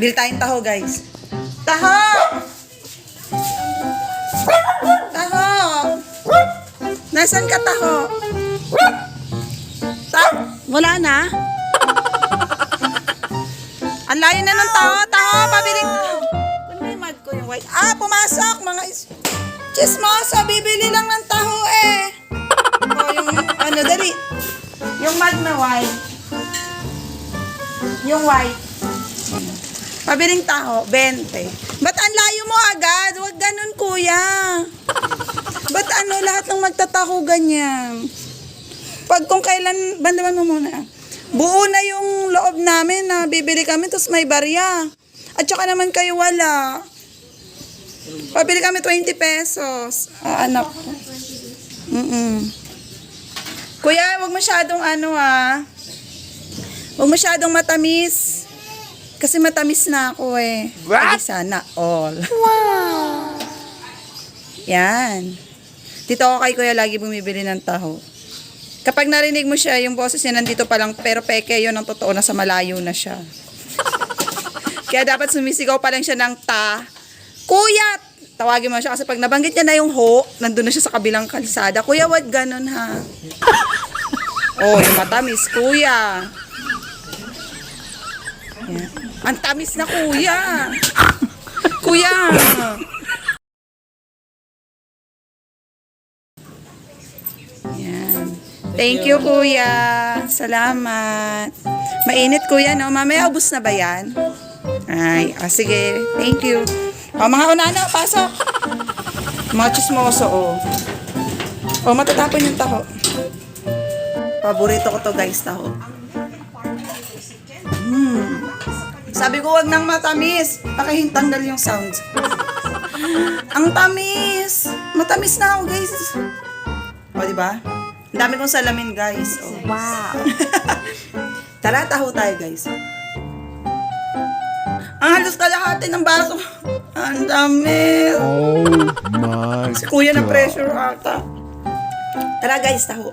Bili tayong taho, guys. Taho! Taho! Nasaan ka, taho? Ta Wala na? Ang layo na ng taho. Taho, pabiling taho. Ano yung mag ko yung white? Ah, pumasok, mga is... Chismoso, bibili lang ng taho eh. O, yung, ano, dali. Yung mag na white. Yung white. Pabiling taho, 20. Ba't ang layo mo agad? Huwag ganun, kuya. Ba't ano, lahat ng magtataho ganyan? Pag kung kailan, bandaman mo muna. Buo na yung loob namin na bibili kami, tapos may barya. At saka naman kayo wala. Pabili kami 20 pesos. Ah, anak ko. Mm-mm. Kuya, wag masyadong ano ah. Wag masyadong matamis. Kasi matamis na ako eh. What? Hindi sana all. Wow! Yan. Dito ako kay kuya lagi bumibili ng taho. Kapag narinig mo siya, yung boses niya nandito pa lang, pero peke yun ang totoo, nasa malayo na siya. Kaya dapat sumisigaw pa lang siya ng ta. Kuya! Tawagin mo siya kasi pag nabanggit niya na yung ho, nandun na siya sa kabilang kalsada. Kuya, wag ganun ha. oh, yung matamis, kuya. Yan. Ang tamis na kuya. kuya. Yan. Thank you, kuya. Salamat. Mainit, kuya, no? Mamaya, ubus na ba yan? Ay, ah, sige. Thank you. O, mga unano, pasok. Mga chismoso, oh. O, matatapon yung taho. Paborito ko to, guys, taho. Hmm. Sabi ko, wag nang matamis. Pakihintanggal yung sounds. Ang tamis. Matamis na ako, guys. O, di ba? Ang dami kong salamin, guys. O. Wow. Tara, taho tayo, guys. Ang halos kalahati ng baso. Ang dami. Oh my Si kuya na pressure ata. Tara, guys, taho.